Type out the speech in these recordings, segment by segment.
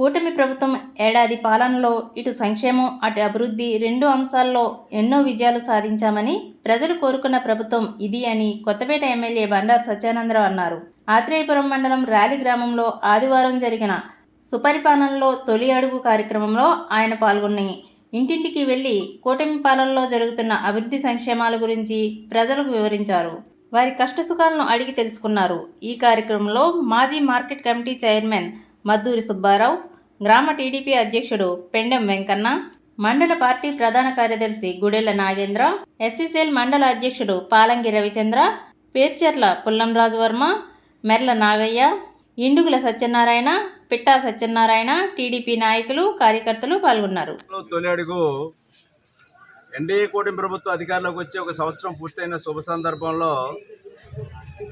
కూటమి ప్రభుత్వం ఏడాది పాలనలో ఇటు సంక్షేమం అటు అభివృద్ధి రెండు అంశాల్లో ఎన్నో విజయాలు సాధించామని ప్రజలు కోరుకున్న ప్రభుత్వం ఇది అని కొత్తపేట ఎమ్మెల్యే బండారు సత్యానందరావు అన్నారు. ఆత్రేయపురం మండలం ర్యాలీ గ్రామంలో ఆదివారం జరిగిన సుపరిపాలనలో తొలి అడుగు కార్యక్రమంలో ఆయన పాల్గొని ఇంటింటికి వెళ్ళి కూటమి పాలనలో జరుగుతున్న అభివృద్ధి సంక్షేమాల గురించి ప్రజలకు వివరించారు. వారి కష్టసుఖాలను అడిగి తెలుసుకున్నారు. ఈ కార్యక్రమంలో మాజీ market committee chairman Madduri Subbarao గ్రామ టీడీపీ అధ్యక్షుడు పెండెం వెంకన్న మండల పార్టీ ప్రధాన కార్యదర్శి గుడెల నాగేంద్ర ఎస్సీసీఎల్ మండల అధ్యక్షుడు పాలంగి రవిచంద్ర పేర్చెర్ల పుల్లంరాజు వర్మ మెర్ల నాగయ్య ఇండుగుల సత్యనారాయణ పిట్టా సత్యనారాయణ టీడీపీ నాయకులు కార్యకర్తలు పాల్గొన్నారు. లో ఎన్డీఏ కూటమి ప్రభుత్వ అధికారంలోకి వచ్చి ఒక సంవత్సరం పూర్తయిన శుభ సందర్భంలో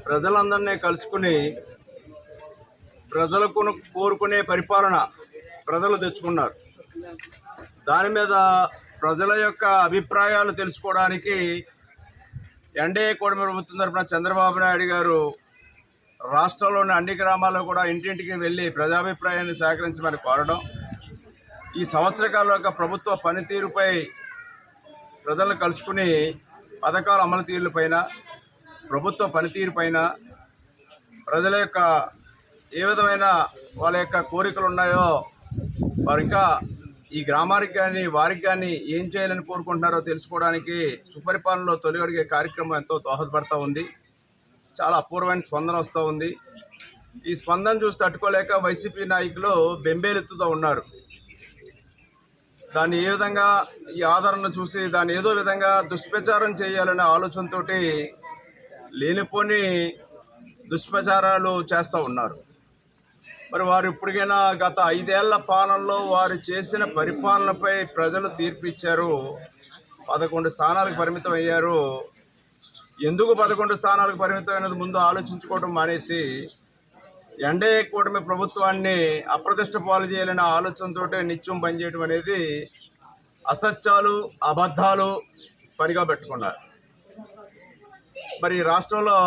ప్రజలందరినీ కలుసుకుని ప్రజలకు కోరుకునే పరిపాలన ప్రజలు తెచ్చుకున్నారు. దాని మీద ప్రజల యొక్క అభిప్రాయాలు తెలుసుకోవడానికి ఎన్డీఏ కూటమి ప్రభుత్వం తరఫున చంద్రబాబు నాయుడు గారు రాష్ట్రంలోని అన్ని గ్రామాల్లో కూడా ఇంటింటికి వెళ్ళి ప్రజాభిప్రాయాన్ని సేకరించమని కోరడం ఈ సంవత్సర కాలం యొక్క ప్రభుత్వ పనితీరుపై ప్రజలను కలుసుకుని పథకాల అమలు తీరులపైన ప్రభుత్వ పనితీరు పైన ప్రజల యొక్క ఏ విధమైన వాళ్ళ యొక్క కోరికలు ఉన్నాయో వారు ఇంకా ఈ గ్రామానికి కానీ వారికి కానీ ఏం చేయాలని కోరుకుంటున్నారో తెలుసుకోవడానికి సుపరిపాలనలో తొలి అడిగే కార్యక్రమం ఎంతో దోహదపడతా ఉంది. చాలా అపూర్వమైన స్పందన వస్తూ ఉంది. ఈ స్పందన చూసి తట్టుకోలేక వైసీపీ నాయకులు బెంబేలెత్తుతూ ఉన్నారు. దాన్ని ఏ విధంగా ఈ ఆదరణను చూసి దాన్ని ఏదో విధంగా దుష్ప్రచారం చేయాలనే ఆలోచనతోటి లేనిపోని దుష్ప్రచారాలు చేస్తూ ఉన్నారు. మరి వారు ఇప్పటికైనా గత ఐదేళ్ళ పాలనలో వారు చేసిన పరిపాలనపై ప్రజలు తీర్పిచ్చారు పదకొండు స్థానాలకు పరిమితం అయ్యారు. ఎందుకు పదకొండు స్థానాలకు పరిమితం అయినది ముందు ఆలోచించుకోవడం మానేసి ఎన్డీఏ కూటమి ప్రభుత్వాన్ని అప్రతిష్ట పాలు చేయాలనే ఆలోచనతో నిత్యం పనిచేయడం అనేది అసత్యాలు అబద్ధాలు పనిగా పెట్టుకున్నారు. మరి రాష్ట్రంలో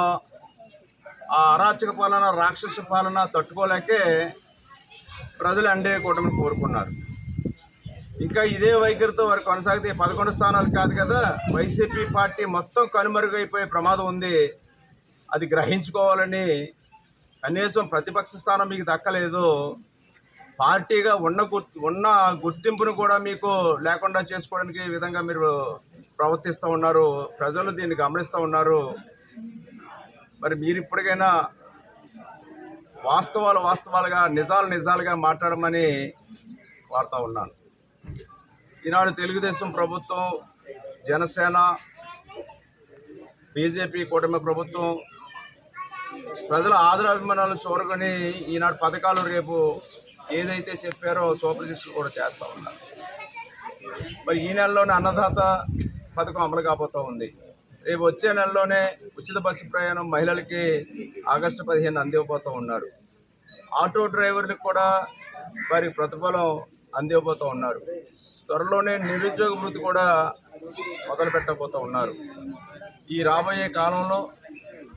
ఆ అరాచక పాలన రాక్షస పాలన తట్టుకోలేకే ప్రజలు అండే కూటమిని కోరుకున్నారు. ఇంకా ఇదే వైఖరితో వారు కొనసాగితే పదకొండు స్థానాలు కాదు కదా వైసీపీ పార్టీ మొత్తం కనుమరుగైపోయే ప్రమాదం ఉంది. అది గ్రహించుకోవాలని కనీసం ప్రతిపక్ష స్థానం మీకు దక్కలేదు. పార్టీగా ఉన్న గుర్- ఉన్న గుర్తింపును కూడా మీకు లేకుండా చేసుకోవడానికి ఈ విధంగా మీరు ప్రవర్తిస్తూ ఉన్నారు. ప్రజలు దీన్ని గమనిస్తూ ఉన్నారు. మరి మీరు ఇప్పటికైనా వాస్తవాలు వాస్తవాలుగా నిజాలు నిజాలుగా మాట్లాడమని వాడుతూ ఉన్నాను. ఈనాడు తెలుగుదేశం ప్రభుత్వం జనసేన బీజేపీ కూటమి ప్రభుత్వం ప్రజల ఆదరాభిమానాలు చూరగొని ఈనాడు పథకాలు రేపు ఏదైతే చెప్పారో సూపర్ సిక్స్ కూడా చేస్తూ ఉన్నారు. మరి ఈ నెలలోనే అన్నదాత పథకం అమలు కాబోతూ ఉంది. రేపు వచ్చే నెలలోనే ఉచిత బస్సు ప్రయాణం మహిళలకి ఆగస్టు పదిహేను అందివ్వబోతూ ఉన్నారు. ఆటో డ్రైవర్లకు కూడా వారి ప్రతిఫలం అందివ్వబోతూ ఉన్నారు. త్వరలోనే నిరుద్యోగ వృత్తి కూడా మొదలు పెట్టబోతూ ఉన్నారు. ఈ రాబోయే కాలంలో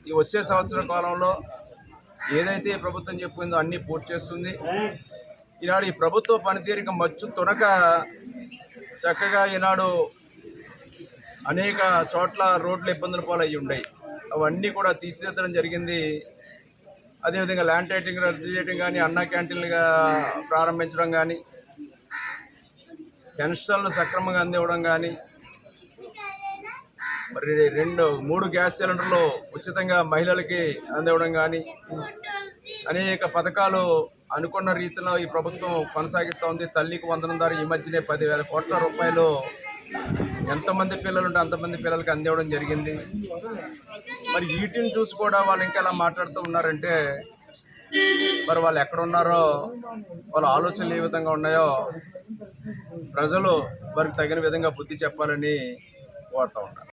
ఈ వచ్చే సంవత్సర కాలంలో ఏదైతే ప్రభుత్వం చెప్పిందో అన్నీ పూర్తి చేస్తుంది. ఈనాడు ఈ ప్రభుత్వ పనితీరుకి మచ్చు తునక చక్కగా ఈనాడు అనేక చోట్ల రోడ్లు ఇబ్బందుల పాలయ్యి ఉన్నాయి అవన్నీ కూడా తీర్చిదిద్దడం జరిగింది. అదేవిధంగా ల్యాండ్ టైటింగ్ రద్దు చేయడం కానీ అన్నా క్యాంటీన్లుగా ప్రారంభించడం కానీ పెన్షన్లు సక్రమంగా అందివ్వడం కానీ మరి రెండు మూడు గ్యాస్ సిలిండర్లు ఉచితంగా మహిళలకి అందివ్వడం కానీ అనేక పథకాలు అనుకున్న రీతిలో ఈ ప్రభుత్వం కొనసాగిస్తూ ఉంది. తల్లికి వందనం ద్వారా ఈ మధ్యనే పదివేల కోట్ల రూపాయలు ఎంతమంది పిల్లలు ఉంటే అంతమంది పిల్లలకి అందివ్వడం జరిగింది. మరి వీటిని చూసి కూడా వాళ్ళు ఇంకా ఎలా మాట్లాడుతూ ఉన్నారంటే మరి వాళ్ళు ఎక్కడ ఉన్నారో వాళ్ళ ఆలోచనలు ఏ విధంగా ఉన్నాయో ప్రజలు వారికి తగిన విధంగా బుద్ధి చెప్పాలని కోరుతూ ఉన్నారు.